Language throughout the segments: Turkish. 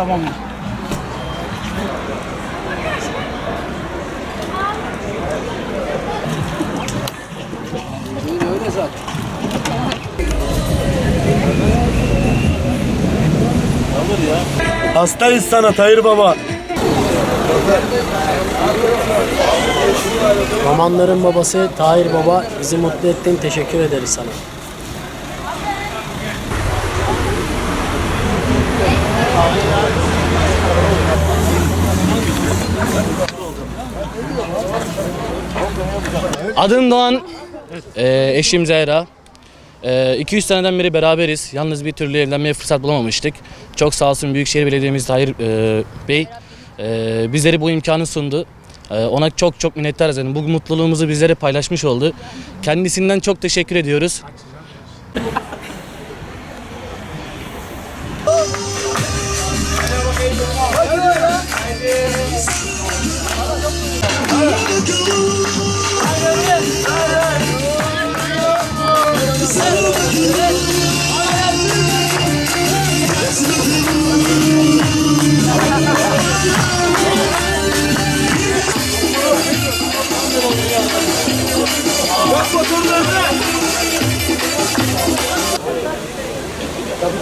Tamamdır. Hastayız sana Tahir Baba. Romanların babası Tahir Baba bizi mutlu ettin. Teşekkür ederiz sana. Adım Doğan, Ee, eşim Zehra. 200 seneden beri beraberiz. Yalnız bir türlü evlenmeye fırsat bulamamıştık. Çok sağ olsun Büyükşehir Belediye'miz Tahir e, Bey e, bizlere bu imkanı sundu. E, ona çok çok minnettarız. Yani bu mutluluğumuzu bizlere paylaşmış oldu. Kendisinden çok teşekkür ediyoruz.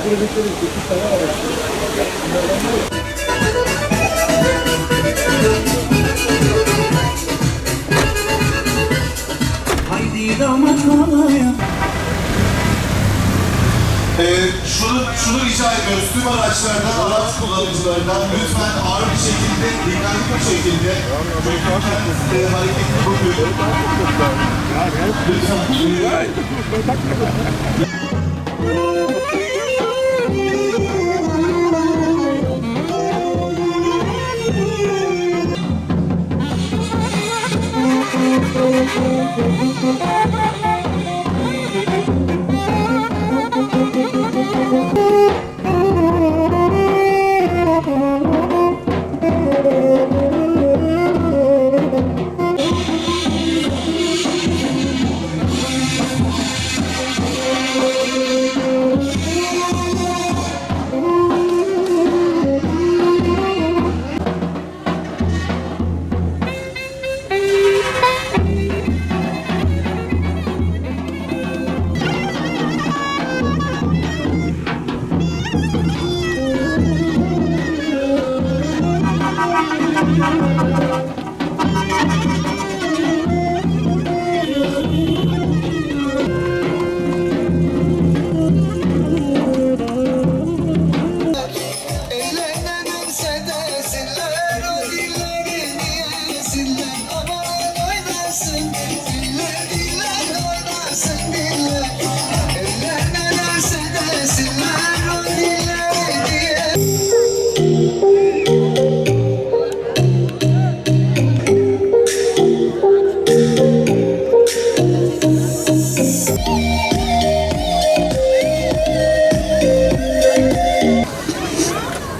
Ee, şunu, şunu rica ediyoruz tüm araçlardan, araç kullanıcılarından lütfen ağır bir şekilde, dikkatli bir şekilde çocuklar e, hareketli bugün. Lütfen. Eğlenenirse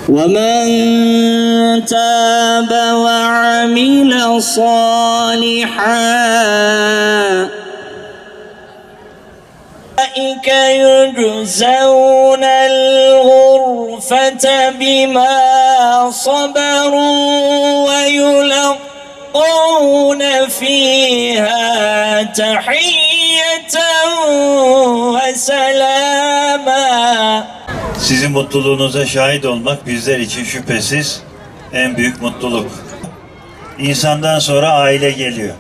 ومن تاب وعمل صالحا أولئك يجزون الغرفة بما صبروا ويلقون فيها تحية Sizin mutluluğunuza şahit olmak bizler için şüphesiz en büyük mutluluk. İnsandan sonra aile geliyor.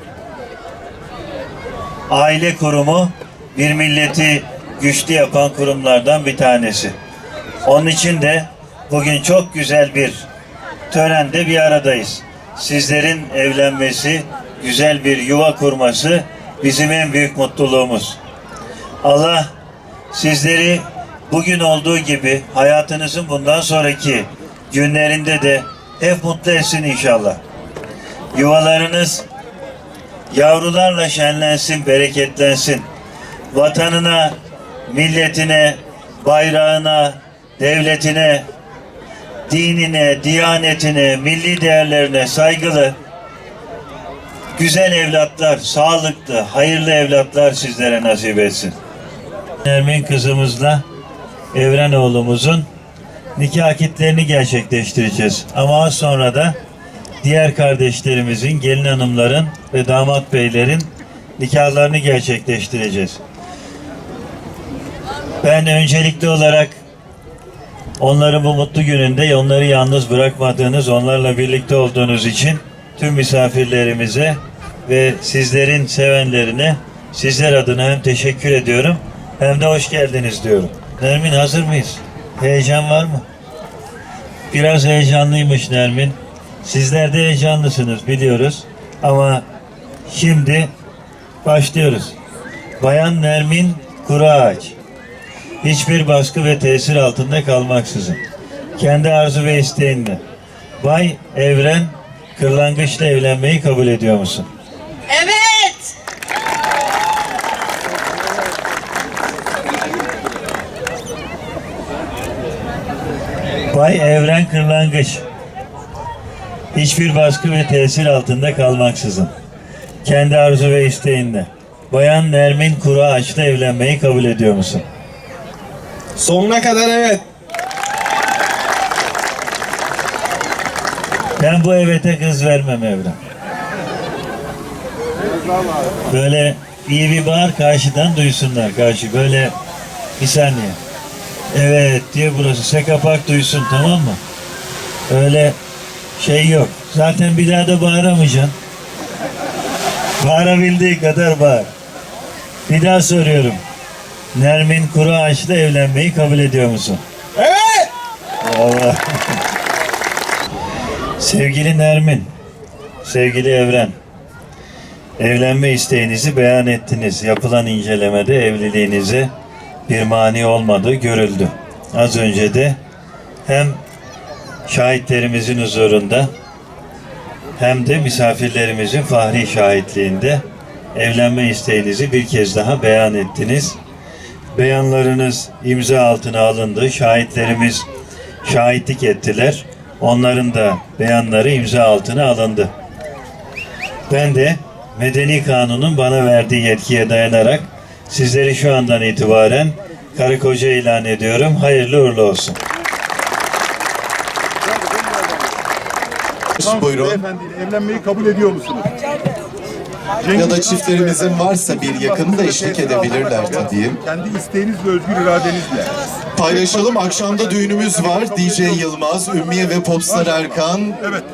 Aile kurumu bir milleti güçlü yapan kurumlardan bir tanesi. Onun için de bugün çok güzel bir törende bir aradayız. Sizlerin evlenmesi, güzel bir yuva kurması bizim en büyük mutluluğumuz. Allah sizleri bugün olduğu gibi hayatınızın bundan sonraki günlerinde de hep mutlu etsin inşallah. Yuvalarınız yavrularla şenlensin, bereketlensin. Vatanına, milletine, bayrağına, devletine, dinine, diyanetine, milli değerlerine saygılı, güzel evlatlar, sağlıklı, hayırlı evlatlar sizlere nasip etsin. Nermin kızımızla Evren oğlumuzun nikah akitlerini gerçekleştireceğiz. Ama az sonra da diğer kardeşlerimizin, gelin hanımların ve damat beylerin nikahlarını gerçekleştireceğiz. Ben öncelikli olarak onların bu mutlu gününde onları yalnız bırakmadığınız, onlarla birlikte olduğunuz için tüm misafirlerimize ve sizlerin sevenlerine sizler adına hem teşekkür ediyorum hem de hoş geldiniz diyorum. Nermin hazır mıyız? Heyecan var mı? Biraz heyecanlıymış Nermin. Sizler de heyecanlısınız biliyoruz. Ama şimdi başlıyoruz. Bayan Nermin Kuraağaç. Hiçbir baskı ve tesir altında kalmaksızın. Kendi arzu ve isteğinle. Bay Evren Kırlangıç'la evlenmeyi kabul ediyor musun? Evet. Bay Evren Kırlangıç. Hiçbir baskı ve tesir altında kalmaksızın. Kendi arzu ve isteğinle. Bayan Nermin Kuru Ağaç'la evlenmeyi kabul ediyor musun? Sonuna kadar evet. Ben bu evete kız vermem Evren. Böyle iyi bir bağır karşıdan duysunlar. Karşı böyle bir saniye. Evet diye burası. Sekapak duysun tamam mı? Öyle şey yok. Zaten bir daha da bağıramayacaksın. Bağırabildiği kadar bağır. Bir daha soruyorum. Nermin Kuru Ağaç'la evlenmeyi kabul ediyor musun? Evet. Allah. Sevgili Nermin, sevgili Evren, evlenme isteğinizi beyan ettiniz. Yapılan incelemede evliliğinize bir mani olmadığı görüldü. Az önce de hem şahitlerimizin huzurunda hem de misafirlerimizin fahri şahitliğinde evlenme isteğinizi bir kez daha beyan ettiniz. Beyanlarınız imza altına alındı. Şahitlerimiz şahitlik ettiler. Onların da beyanları imza altına alındı. Ben de Medeni Kanun'un bana verdiği yetkiye dayanarak sizleri şu andan itibaren karı koca ilan ediyorum. Hayırlı uğurlu olsun. Buyurun. Beyefendiyle evlenmeyi kabul ediyor musunuz? Ya da çiftlerimizin varsa bir yakını da eşlik edebilirler tabii. Kendi isteğiniz ve özgür iradenizle. Paylaşalım. Akşamda düğünümüz var. DJ Yılmaz, Ümmiye ve Popstar Erkan. Evet.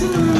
Mm.